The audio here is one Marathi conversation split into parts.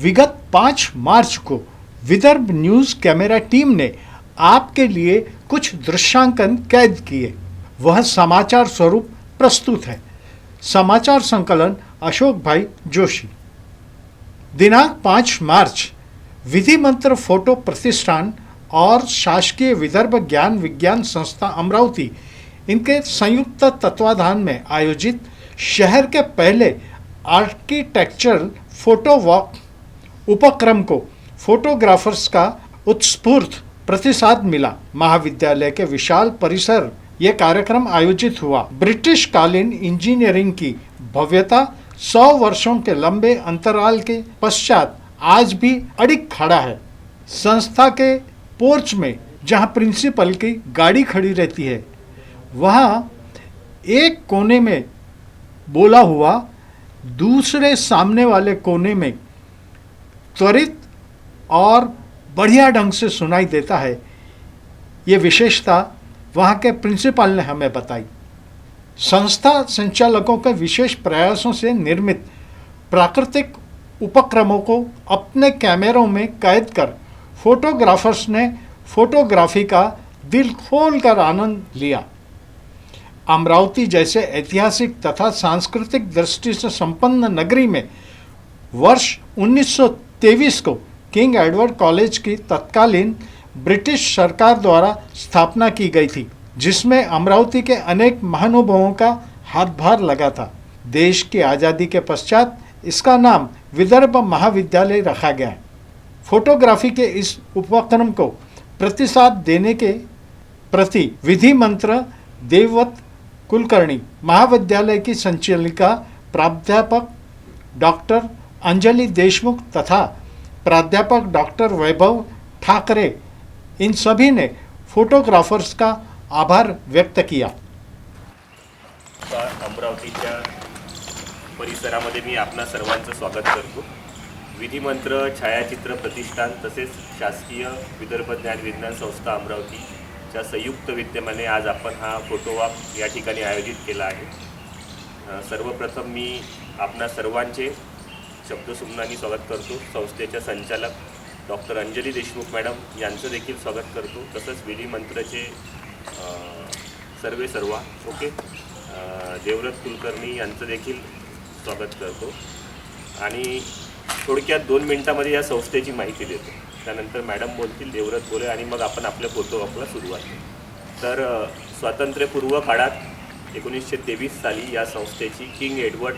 विगत पाँच मार्च को विदर्भ न्यूज़ कैमरा टीम ने आपके लिए कुछ दृश्यांकन कैद किए। वह समाचार स्वरूप प्रस्तुत है। समाचार संकलन अशोक भाई जोशी। दिनांक पाँच मार्च विधि मंत्र फ़ोटो प्रतिष्ठान और शासकीय विदर्भ ज्ञान विज्ञान संस्था अमरावती, इनके संयुक्त तत्वाधान में आयोजित शहर के पहले आर्किटेक्चरल फ़ोटो वॉक उपक्रम को फोटोग्राफर्स का उत्स्फूर्त प्रतिसाद मिला। महाविद्यालय के विशाल परिसर ये कार्यक्रम आयोजित हुआ। ब्रिटिश कालीन इंजीनियरिंग की भव्यता सौ वर्षों के लंबे अंतराल के पश्चात आज भी अडिग खड़ा है। संस्था के पोर्च में जहाँ प्रिंसिपल की गाड़ी खड़ी रहती है, वहाँ एक कोने में बोला हुआ दूसरे सामने वाले कोने में त्वरित और बढ़िया ढंग से सुनाई देता है। ये विशेषता वहाँ के प्रिंसिपल ने हमें बताई। संस्था संचालकों के विशेष प्रयासों से निर्मित प्राकृतिक उपक्रमों को अपने कैमरों में कैद कर फोटोग्राफर्स ने फोटोग्राफी का दिल खोल कर आनंद लिया। अमरावती जैसे ऐतिहासिक तथा सांस्कृतिक दृष्टि से संपन्न नगरी में वर्ष 1923 को किंग एडवर्ड कॉलेज की तत्कालीन ब्रिटिश सरकार द्वारा स्थापना की गई थी, जिसमें अमरावती के अनेक महानुभावों का हाथभार लगा था। देश की आज़ादी के पश्चात इसका नाम विदर्भ महाविद्यालय रखा गया। फोटोग्राफी के इस उपक्रम को प्रतिसाद देने के प्रति विधि मंत्र देववत कुलकर्णी, महाविद्यालय की संचालिका प्राध्यापक डॉक्टर अंजली देशमुख तथा प्राध्यापक डॉक्टर वैभव ठाकरे इन सभी ने फोटोग्राफर्स का आभार व्यक्त किया। अमरावतीच्या परिसरामध्ये मी आपणा सर्वांचं स्वागत करतो. विधिमंत्र छायाचित्र प्रतिष्ठान तसेच शासकीय विदर्भ ज्ञान विज्ञान संस्था अमरावतीच्या संयुक्त विद्यमाने आज आपण हा फोटोवॉक या ठिकाणी आयोजित केला आहे. सर्वप्रथम मी आपणा सर्वांचे शब्दसुमनानी स्वागत करतो. संस्थेच्या संचालक डॉक्टर अंजली देशमुख मॅडम यांचं देखील स्वागत करतो. तसंच विधिमंत्रचे सर्वे सर्वा ओके? अ, देवव्रत कुलकर्णी यांचं देखील स्वागत करतो. आणि थोडक्यात दोन मिनटामध्ये या संस्थेची माहिती देतो. त्यानंतर मॅडम बोलतील देवव्रत बोले आणि मग आपण आपल्या फोटोग्राफला सुरुवात करू. तर स्वातंत्र्यपूर्व काळात एकोणीसशे तेवीस साली या संस्थेची किंग एडवर्ड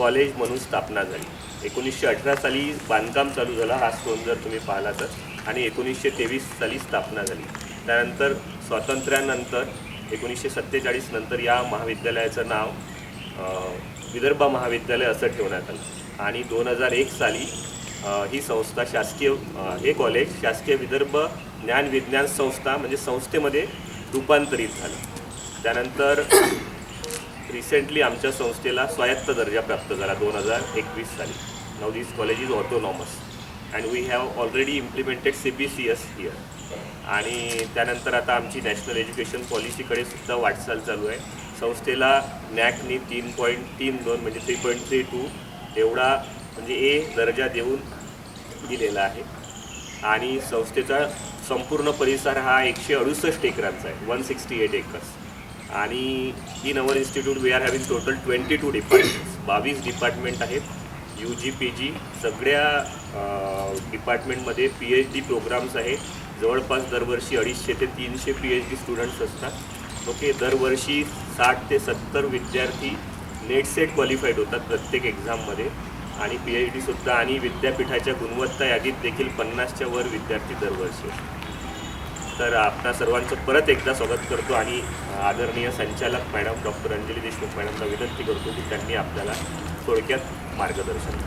कॉलेज म्हणून स्थापना झाली. एकोणीसशे अठरा साली बांधकाम चालू झालं हा स्टोन जर तुम्ही पाहिला तर. आणि एकोणीसशे तेवीस साली स्थापना झाली. त्यानंतर स्वातंत्र्यानंतर एकोणीसशे सत्तेचाळीस नंतर या महाविद्यालयाचं नाव विदर्भ महाविद्यालय असं ठेवण्यात आलं. आणि दोन हजार एक साली ही संस्था शासकीय हे कॉलेज शासकीय विदर्भ ज्ञान विज्ञान संस्था म्हणजे संस्थेमध्ये रूपांतरित झालं. त्यानंतर रिसेंटली आमच्या संस्थेला स्वायत्त दर्जा प्राप्त झाला दोन हजार एकवीस साली. Now this college is autonomous and we have already implemented C B C S here आणि त्यानंतर आता आमची नॅशनल एज्युकेशन पॉलिसीकडे सुद्धा वाटचाल चालू आहे. संस्थेला नॅकनी तीन पॉईंट तीन दोन म्हणजे थ्री पॉईंट थ्री टू एवढा म्हणजे ए दर्जा देऊन दिलेला आहे. आणि संस्थेचा संपूर्ण परिसर हा एकशे अडुसष्ट एकरांचा आहे वन सिक्स्टी एट एकर्स आणि in our institute we are having total twenty two departments बावीस डिपार्टमेंट आहेत. यू जी पी जी सगळ्या डिपार्टमेंटमध्ये पी एच डी प्रोग्राम्स आहेत जवळपास दरवर्षी अडीचशे ते तीनशे पी एच डी स्टुडंट्स असतात. ओके दरवर्षी साठ ते सत्तर विद्यार्थी नेट सेट क्वालिफाईड होतात प्रत्येक एक्झाममध्ये आणि पी एच डीसुद्धा आणि विद्यापीठाच्या गुणवत्ता यादीत देखील पन्नासच्या वर विद्यार्थी दरवर्षी असतात. तर आपणा सर्वांचं परत एकदा स्वागत करतो आणि आदरणीय संचालक मॅडम डॉक्टर अंजली देशमुख मॅडमला विनंती करतो की त्यांनी आपल्याला थोडक्यात मार्गदर्शन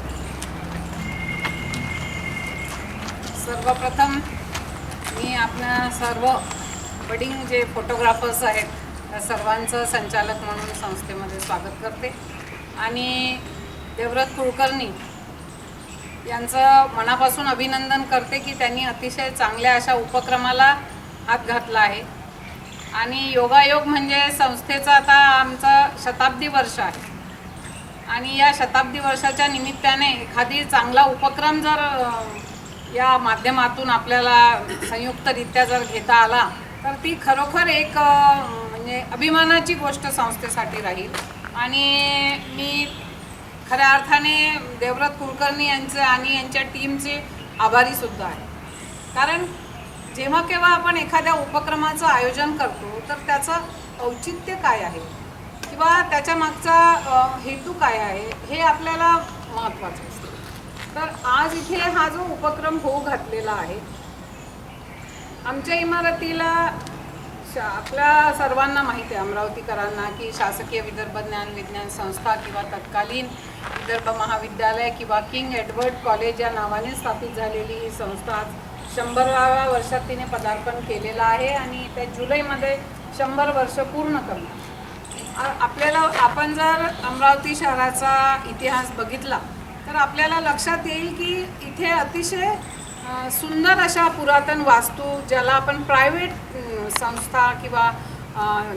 सर्वप्रथम मी आपल्या सर्व बडिंग जे फोटोग्राफर्स आहेत त्या सर्वांचं संचालक म्हणून संस्थेमध्ये स्वागत करते. आणि देवव्रत कुलकर्णी यांचं मनापासून अभिनंदन करते की त्यांनी अतिशय चांगल्या अशा उपक्रमाला हात घातला आहे. आणि योगायोग म्हणजे संस्थेचं आता आमचं शताब्दी वर्ष आहे. आणि या शताब्दी वर्षाच्या निमित्ताने एखादी चांगला उपक्रम जर या माध्यमातून आपल्याला संयुक्तरित्या जर घेता आला तर ती खरोखर एक म्हणजे अभिमानाची गोष्ट संस्थेसाठी राहील. आणि मी खऱ्या अर्थाने देवव्रत कुलकर्णी यांचे आणि यांच्या टीमचे आभारीसुद्धा आहे. कारण जेव्हा केव्हा आपण एखाद्या उपक्रमाचं आयोजन करतो तर त्याचं औचित्य काय आहे? किंवा त्याच्या मागचा हेतू काय आहे? हे आपल्याला महत्त्वाचं असतं. तर आज इथे हा जो उपक्रम होऊ घातलेला आहे आमच्या इमारतीला शा आपल्या सर्वांना माहिती आहे अमरावतीकरांना की शासकीय विदर्भ ज्ञान विज्ञान संस्था किंवा तत्कालीन विदर्भ महाविद्यालय किंवा किंग एडवर्ड कॉलेज या नावाने स्थापित झालेली ही संस्था शंभराव्या वर्षात तिने पदार्पण केलेलं आहे आणि त्या जुलैमध्ये शंभर वर्ष पूर्ण करणार. आपल्याला आपण जर अमरावती शहराचा इतिहास बघितला तर आपल्याला लक्षात येईल की इथे अतिशय सुंदर अशा पुरातन वास्तू ज्याला आपण प्रायव्हेट संस्था किंवा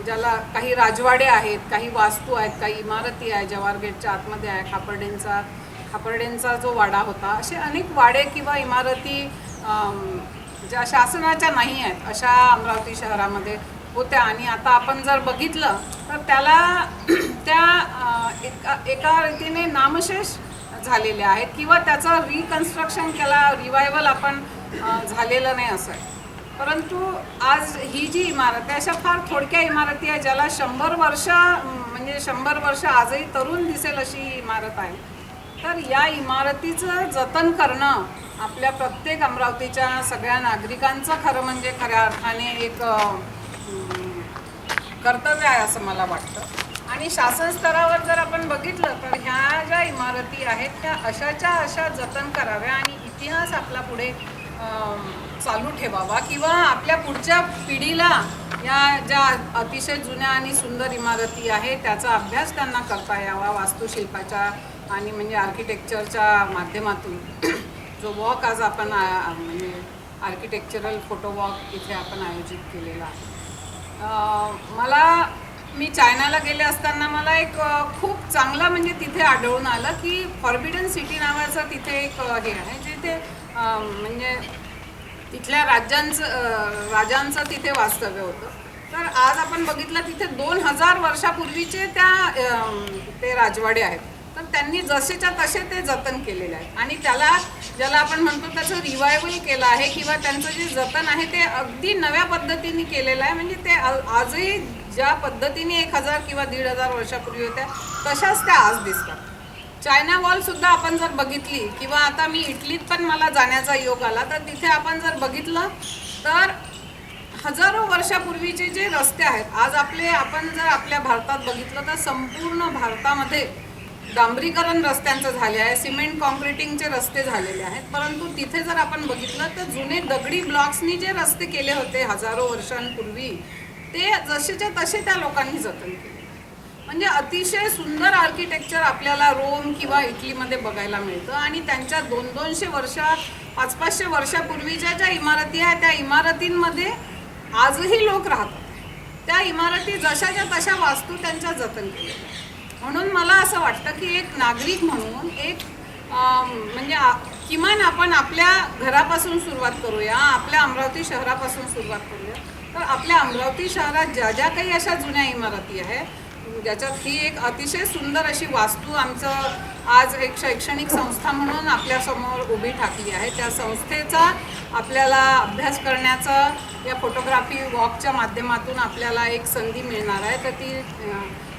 ज्याला काही राजवाडे आहेत काही वास्तू आहेत काही इमारती आहे जवार गेटच्या आतमध्ये आहे खापर्डेंचा खापर्डेंचा जो वाडा होता असे अनेक वाडे किंवा इमारती ज्या शासनाच्या नाही आहेत अशा अमरावती शहरामध्ये होत्या. आणि आता आपण जर बघितलं तर त्याला त्या एका एका रीतीने नामशेष झालेले आहेत किंवा त्याचं रिकन्स्ट्रक्शन केला रिवायवल आपण झालेलं नाही असं आहे. परंतु आज ही जी इमारत आहे अशा फार थोडक्या इमारती आहे ज्याला शंभर वर्ष म्हणजे शंभर वर्ष आजही तरुण दिसेल अशी ही इमारत आहे. तर या इमारतीचं जतन करणं आपल्या प्रत्येक अमरावतीच्या सगळ्या नागरिकांचं खरं म्हणजे खऱ्या अर्थाने एक कर्तव्य आहे असं मला वाटतं. आणि शासन स्तरावर जर आपण बघितलं तर ह्या ज्या इमारती आहेत त्या अशाच्या अशा जतन कराव्या आणि इतिहास आपला पुढे चालू ठेवावा किंवा आपल्या पुढच्या पिढीला या ज्या अतिशय जुन्या आणि सुंदर इमारती आहेत त्याचा अभ्यास त्यांना करता यावा वास्तुशिल्पाच्या आणि म्हणजे आर्किटेक्चरच्या माध्यमातून जो वॉक आज आपण आ- म्हणजे आर्किटेक्चरल फोटो वॉक इथे आपण आयोजित केलेला आहे. मला मी चायनाला गेले असताना मला एक खूप चांगलं म्हणजे तिथे आढळून आलं की फॉर्बिडन सिटी नावाचं तिथे एक हे आहे जिथे म्हणजे तिथल्या राज्यांचं राजांचं तिथे वास्तव्य होतं. तर आज आपण बघितलं तिथे दोन हजार वर्षापूर्वीचे त्या ते राजवाडे आहेत. तर त्यांनी जसेच्या तसे ते जतन केलेले आहे. आणि त्याला ज्याला आपण म्हणतो त्याचं रिवायवल केलं आहे किंवा त्यांचं जे जतन आहे ते अगदी नव्या पद्धतीने केलेलं आहे. म्हणजे ते आजही ज्या पद्धतीने एक हजार किंवा दीड हजार वर्षापूर्वी होत्या तशाच त्या आज दिसतात. चायना वॉलसुद्धा आपण जर बघितली किंवा आता मी इटलीत पण मला जाण्याचा योग आला तर तिथे आपण जर बघितलं तर हजारो वर्षापूर्वीचे जे रस्ते आहेत आज आपले आपण जर आपल्या भारतात बघितलं तर संपूर्ण भारतामध्ये डांबरीकरण रस्त्यांचं झाले आहे सिमेंट कॉन्क्रिटिंगचे रस्ते झालेले आहेत. परंतु तिथे जर आपण बघितलं तर जुने दगडी ब्लॉक्सनी जे रस्ते केले होते हजारो वर्षांपूर्वी ते जसेच्या तसे त्या लोकांनी जतन केले. म्हणजे अतिशय सुंदर आर्किटेक्चर आपल्याला रोम किंवा इटलीमध्ये बघायला मिळतं आणि त्यांच्या दोन दोनशे वर्ष पाच पाचशे वर्षापूर्वीच्या ज्या इमारती आहेत त्या इमारतींमध्ये आजही लोक राहतात. त्या इमारती जशाच्या तशा वास्तू त्यांच्या जतन केलेल्या म्हणून मला असं वाटतं की एक नागरिक म्हणून एक म्हणजे किमान आपण आपल्या घरापासून सुरुवात करूया आपल्या अमरावती शहरापासून सुरुवात करूया. तर आपल्या अमरावती शहरात ज्या ज्या काही अशा जुन्या इमारती आहेत ज्याच्यात ही एक अतिशय सुंदर अशी वास्तू आमचं आज एक शैक्षणिक संस्था म्हणून आपल्यासमोर उभी ठाकली आहे. त्या संस्थेचा आपल्याला अभ्यास करण्याचा या फोटोग्राफी वॉकच्या माध्यमातून आपल्याला एक संधी मिळणार आहे. तर ती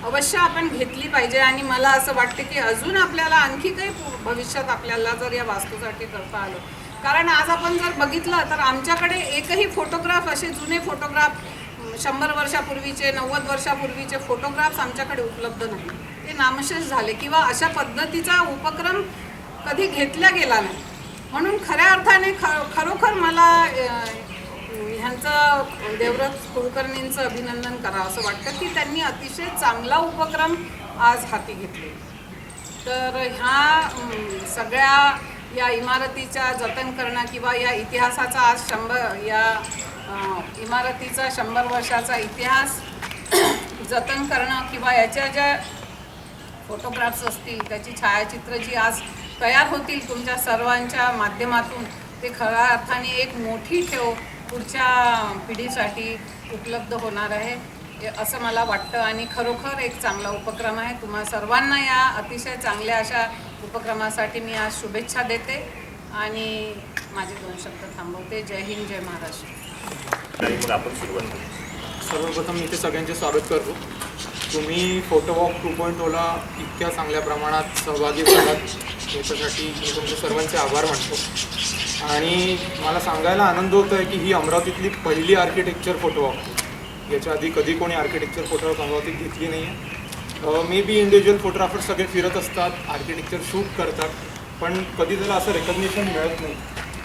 अवश्य आपण घेतली पाहिजे आणि मला असं वाटतं की अजून आपल्याला आणखी काही पु- भविष्यात आपल्याला जर या वास्तूसाठी करता आलं. कारण आज आपण जर बघितलं तर आमच्याकडे एकही फोटोग्राफ असे जुने फोटोग्राफ शंभर वर्षापूर्वीचे नव्वद वर्षापूर्वीचे फोटोग्राफ्स आमच्याकडे उपलब्ध नाही. ते नामशेष झाले किंवा अशा पद्धतीचा उपक्रम कधी घेतला गेला नाही. म्हणून खऱ्या अर्थाने ख खरोखर मला ह्यांचं देवव्रत कुलकर्णींचं अभिनंदन करावं असं वाटतं की त्यांनी अतिशय चांगला उपक्रम आज हाती घेतले. तर ह्या सगळ्या या इमारतीच्या जतन करणं किंवा या इतिहासाचा आज शंभर या इमारतीचा शंभर वर्षाचा इतिहास जतन करणं किंवा याच्या ज्या फोटोग्राफ्स असतील त्याची छायाचित्र जी आज तयार होतील तुमच्या सर्वांच्या माध्यमातून ते खऱ्या अर्थाने एक मोठी ठेव पुढच्या पिढीसाठी उपलब्ध होणार आहे असं मला वाटतं. आणि खरोखर एक चांगला उपक्रम आहे. तुम्हा सर्वांना या अतिशय चांगल्या अशा उपक्रमासाठी मी आज शुभेच्छा देते. आणि माझे दोन शब्द थांबवते. जय हिंद जय महाराष्ट्र. आपण सुरुवात सर्वप्रथम मी इथे सगळ्यांचे स्वागत करतो. तुम्ही फोटोवॉक टू पॉईंट ओला इतक्या चांगल्या प्रमाणात सहभागी झालात. याच्यासाठी मी तुमचे सर्वांचे आभार मानतो. आणि मला सांगायला आनंद होतो आहे की ही अमरावतीतली पहिली आर्किटेक्चर फोटोवॉक याच्या आधी कधी कोणी आर्किटेक्चर फोटोवॉक अमरावतीत घेतली नाही आहे मे बी इंडिव्हिज्युअल फोटोग्राफर सगळे फिरत असतात आर्किटेक्चर शूट करतात पण कधी त्याला असं रेकग्निशन मिळत नाही.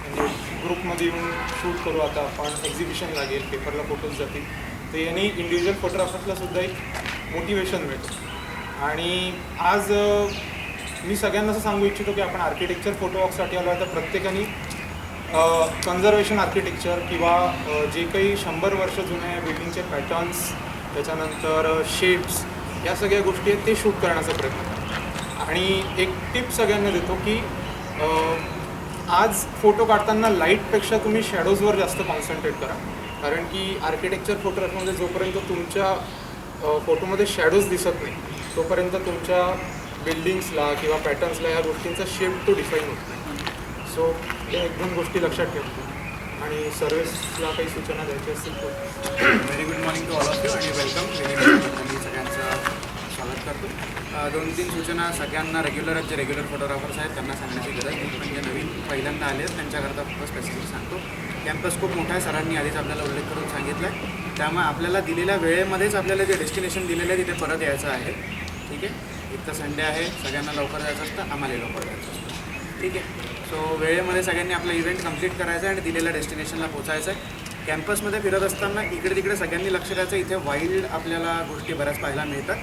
म्हणजे ग्रुपमध्ये येऊन शूट करू आता आपण एक्झिबिशन लागेल पेपरला फोटोज जातील. तर याने इंडिव्हिज्युअल फोटोग्राफर्सला सुद्धा एक मोटिवेशन मिळतं. आणि आज मी सगळ्यांना असं सांगू इच्छितो की आपण आर्किटेक्चर फोटोवॉकसाठी आलो आहे तर प्रत्येकाने कन्झर्वेशन आर्किटेक्चर किंवा जे काही शंभर वर्ष जुने बिल्डिंगचे पॅटर्न्स त्याच्यानंतर शेप्स या सगळ्या गोष्टी आहेत ते शूट करण्याचा प्रयत्न करा आणि एक टिप सगळ्यांना देतो की आज फोटो काढताना लाईटपेक्षा तुम्ही शॅडोजवर जास्त कॉन्सन्ट्रेट करा. कारण की आर्किटेक्चर फोटोग्राफीमध्ये जोपर्यंत तुमच्या फोटोमध्ये शॅडोज दिसत नाही तोपर्यंत तुमच्या बिल्डिंग्सला किंवा पॅटर्न्सला या गोष्टींचा शेप तो डिफाईन होत नाही. सो या एक दोन गोष्टी लक्षात ठेवतो आणि सर्व्हिसला काही सूचना द्यायची असतील तर. Very good morning to all of you आणि वेलकम मी सगळ्यांचं स्वागत करतो. दोन तीन सूचना सगळ्यांना रेग्युलर जे रेग्युलर फोटोग्राफर्स आहेत त्यांना सांगण्याची गरज नाही. पण जे नवीन पहिल्यांदा आले आहेत त्यांच्याकरता फक्त स्पेसिफिक सांगतो. कॅम्पस खूप मोठा आहे सरांनी आधीच आपल्याला उल्लेख करून सांगितलं आहे त्यामुळे आपल्याला दिलेल्या वेळेमध्येच आपल्याला जे डेस्टिनेशन दिलेलं आहे तिथे परत यायचं आहे. ठीक आहे? एक तर संडे आहे सगळ्यांना लवकर जायचं असतं आम्हाला लवकर जायचं असतं. ठीक आहे? सो वेळेमध्ये सगळ्यांनी आपला इव्हेंट कंप्लीट करायचा आहे आणि दिलेल्या डेस्टिनेशनला पोचायचं आहे. कॅम्पसमध्ये फिरत असताना इकडे तिकडे सगळ्यांनी लक्ष द्यायचं. इथे वाईल्ड आपल्याला गोष्टी बऱ्याच पाहायला मिळतात.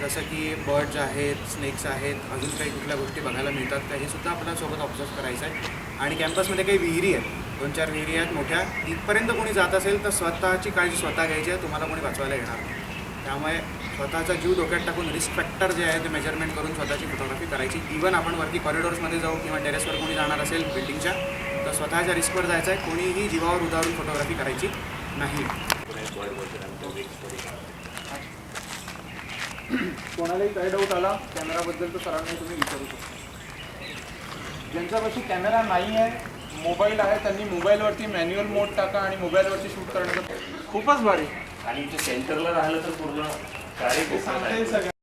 जसं की बर्ड्स आहेत स्नेक्स आहेत अजून काही कुठल्या गोष्टी बघायला मिळतात. त्या हे सुद्धा आपल्याला सोबत ऑब्झर्व करायचं आहे. आणि कॅम्पसमध्ये काही विहिरी आहेत. दोन चार विहिरी आहेत मोठ्या. इथपर्यंत कोणी जात असेल तर स्वतःची काळजी स्वतः घ्यायची आहे. तुम्हाला कोणी वाचवायला येणार नाही. त्यामुळे स्वतःचा जीव डोक्यात टाकून रिस्क फॅक्टर जे आहे ते मेजरमेंट करून स्वतःची फोटोग्राफी करायची. इवन आपण वरती कॉरिडोर्समध्ये जाऊ किंवा टेरेसवर कोणी जाणार असेल बिल्डिंगच्या तर स्वतःच्या रिस्कवर जायचं आहे. कोणीही जीवावर उदाहरून फोटोग्राफी करायची नाही. कोणालाही काही डाऊट आला कॅमेराबद्दल तर सरांना तुम्ही विचारू शकता. ज्यांच्यापाशी कॅमेरा नाही आहे मोबाईल आहे त्यांनी मोबाईलवरती मॅन्युअल मोड टाका आणि मोबाईलवरती शूट करण्याचं खूपच भारी. आणि इथे सेंटरला राहिलं तर पूर्ण कार्य